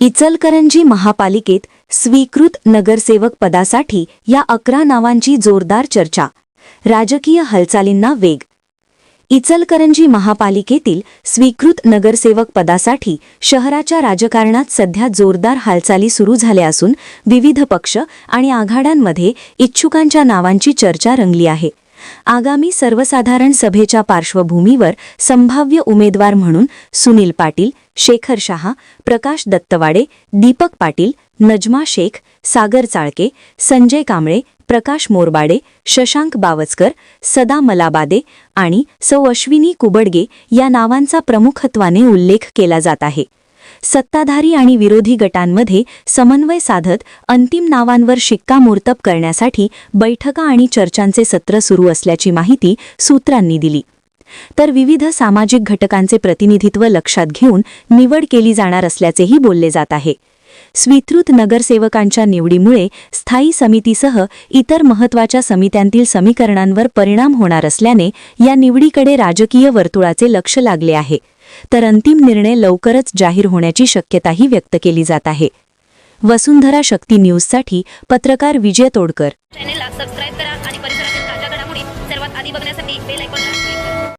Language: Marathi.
इचलकरंजी महापालिकेत स्वीकृत नगरसेवक पदासाठी या अकरा नावांची जोरदार चर्चा. राजकीय हालचालींना वेग. इचलकरंजी महापालिकेतील स्वीकृत नगरसेवक पदासाठी शहराच्या राजकारणात सध्या जोरदार हालचाली सुरू झाल्या असून विविध पक्ष आणि आघाड्यांमध्ये इच्छुकांच्या नावांची चर्चा रंगली आहे. आगामी सर्वसाधारण सभेच्या पार्श्वभूमीवर संभाव्य उमेदवार म्हणून सुनील पाटील शेखर शहा प्रकाश दत्तवाडे दीपक पाटील नजमा शेख सागर चाळके संजय कांबळे प्रकाश मोरबाडे शशांक बावचकर सदा मलाबादे आणि सौ अश्विनी कुबडगे या नावांचा प्रमुखत्वाने उल्लेख केला जात आहे. सत्ताधारी आणि विरोधी गटांमध्ये समन्वय साधत अंतिम नावांवर शिक्कामोर्तब करण्यासाठी बैठका आणि चर्चांचे सत्र सुरू असल्याची माहिती सूत्रांनी दिली. तर विविध सामाजिक घटकांचे प्रतिनिधित्व लक्षात घेऊन निवड केली जाणार असल्याचेही बोलले जात आहे. स्वीकृत नगरसेवकांच्या निवडीमुळे स्थायी समितीसह इतर महत्त्वाच्या समित्यांतील समीकरणांवर परिणाम होणार असल्याने या निवडीकडे राजकीय वर्तुळाचे लक्ष लागले आहे. तर अंतिम निर्णय लवकरच जाहीर होण्याची शक्यताही व्यक्त केली जात आहे. वसुंधरा शक्ती न्यूजसाठी पत्रकार विजय तोडकर. चॅनेलला सबस्क्राईब करा आणि परिसरातील ताज्या घडामोडी सर्वात आधी बघण्यासाठी बेल